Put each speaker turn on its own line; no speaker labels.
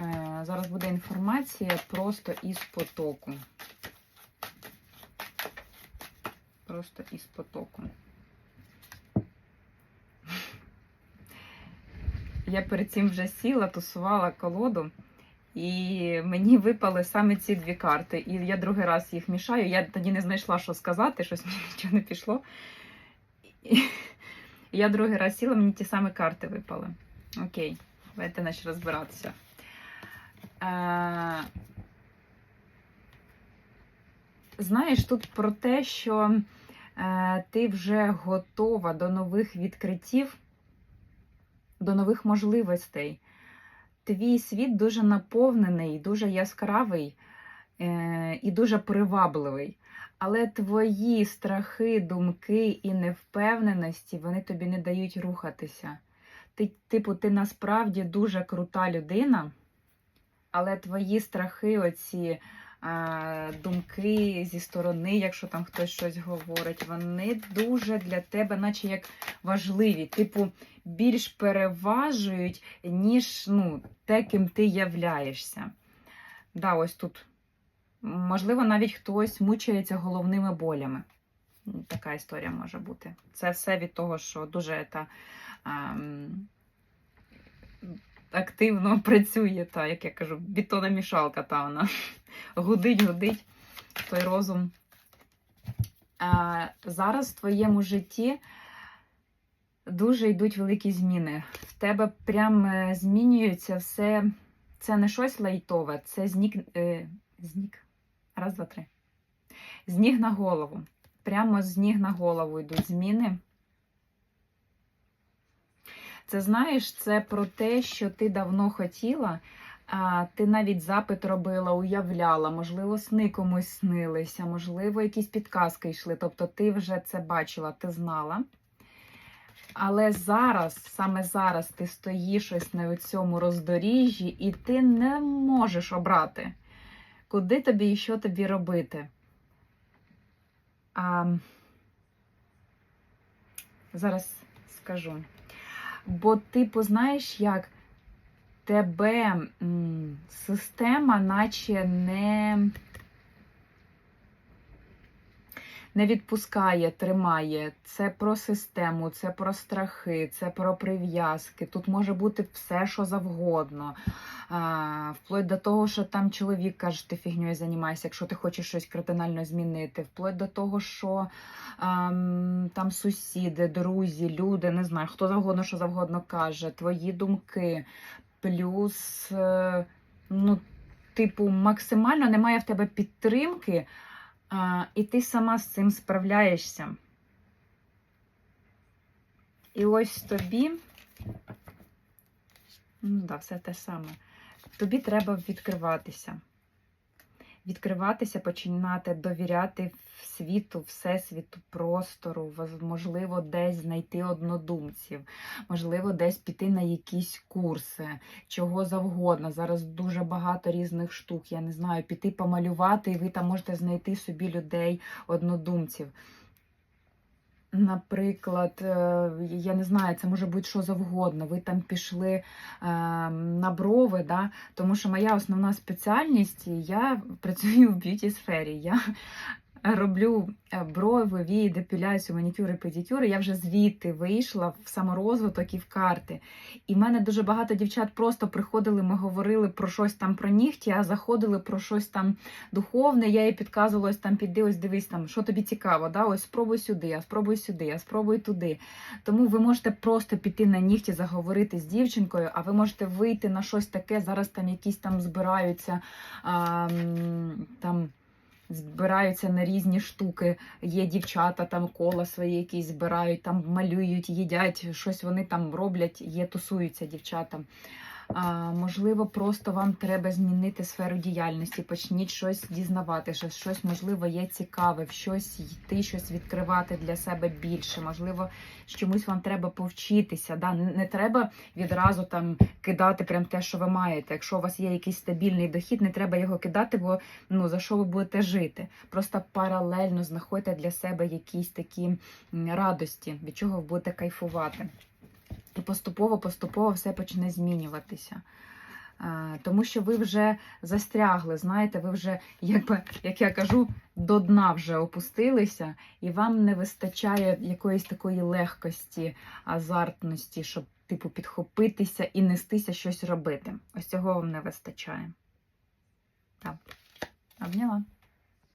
Е, Зараз буде інформація просто із потоку. Просто із потоку. Я перед цим вже сіла, тусувала колоду, і мені випали саме ці дві карти. І я другий раз їх мішаю. Я тоді не знайшла, що сказати, щось мені нічого не пішло. І я другий раз сіла, мені ті самі карти випали. Окей, давайте наче розбиратися. Е, Знаєш, тут про те, що е, ти вже готова до нових відкриттів, до нових можливостей. Твій світ дуже наповнений, дуже яскравий е, і дуже привабливий. Але твої страхи, думки і невпевненості вони тобі не дають рухатися. Ти, типу, ти насправді дуже крута людина, але твої страхи, оці а, думки зі сторони, якщо там хтось щось говорить, вони дуже для тебе, наче як важливі. Типу, більш переважують, ніж ну, те, ким ти являєшся. Да, ось тут. Можливо, навіть хтось мучається головними болями. Така історія може бути. Це все від того, що дуже та, ем, активно працює, та, як я кажу, бетономішалка та вона гудить, гудить той розум. А, зараз в твоєму житті дуже йдуть великі зміни. В тебе прям е, змінюється все. Це не щось лайтове, це знік. Е, знік. Раз, два, три. З ніг на голову. Прямо з ніг на голову йдуть зміни. Це знаєш, це про те, що ти давно хотіла, а ти навіть запит робила, уявляла, можливо, сни комусь снилися, можливо, якісь підказки йшли. Тобто ти вже це бачила, ти знала. Але зараз, саме зараз, ти стоїш ось на цьому роздоріжжі, і ти не можеш обрати, куди тобі і що тобі робити. А, Зараз скажу. Бо, ти познаєш, як тебе система, наче не, не відпускає, тримає. Це про систему, це про страхи, це про прив'язки. Тут може бути все, що завгодно. А, вплоть до того, що там чоловік каже, ти фігньою займаєшся, якщо ти хочеш щось кардинально змінити. Вплоть до того, що ам, там сусіди, друзі, люди, не знаю, хто завгодно, що завгодно каже, твої думки, плюс, е, ну, типу, максимально немає в тебе підтримки, а, і ти сама з цим справляєшся. І ось тобі, ну да, все те саме. Тобі треба відкриватися. Відкриватися, починати довіряти світу, всесвіту, простору, можливо, десь знайти однодумців, можливо, десь піти на якісь курси, чого завгодно. Зараз дуже багато різних штук. Я не знаю, піти помалювати, і ви там можете знайти собі людей, однодумців. Наприклад, е, я не знаю, це може бути що завгодно. Ви там пішли е, на брови, да? тому що моя основна спеціальність, я працюю в б'юті сфері. Я роблю е, брови, вії, депіляцію, манікюри, педикюри. Я вже звідти вийшла в саморозвиток і в карти. І в мене дуже багато дівчат просто приходили, ми говорили про щось там про нігті, а заходили про щось там духовне. Я їй підказувала, ось там піди, ось дивись там, що тобі цікаво. Да? Ось спробуй сюди, а спробуй сюди, а спробуй туди. Тому ви можете просто піти на нігті, заговорити з дівчинкою, а ви можете вийти на щось таке. Зараз там якісь там збираються а, там. Збираються на різні штуки. Є дівчата, там кола свої якісь збирають, там малюють, їдять, щось вони там роблять, є, тусуються дівчата. А, можливо, просто вам треба змінити сферу діяльності, почніть щось дізнавати, щось, щось можливо є цікаве, в щось йти, щось відкривати для себе більше. Можливо, чомусь вам треба повчитися. Да? Не треба відразу там кидати прям те, що ви маєте. Якщо у вас є якийсь стабільний дохід, не треба його кидати, бо ну за що ви будете жити. Просто паралельно знаходьте для себе якісь такі радості, від чого ви будете кайфувати. Поступово-поступово все почне змінюватися. Тому що ви вже застрягли, знаєте, ви вже, якби, як я кажу, до дна вже опустилися, і вам не вистачає якоїсь такої легкості, азартності, щоб, типу, підхопитися і нестися щось робити. Ось цього вам не вистачає. Так. Обняла.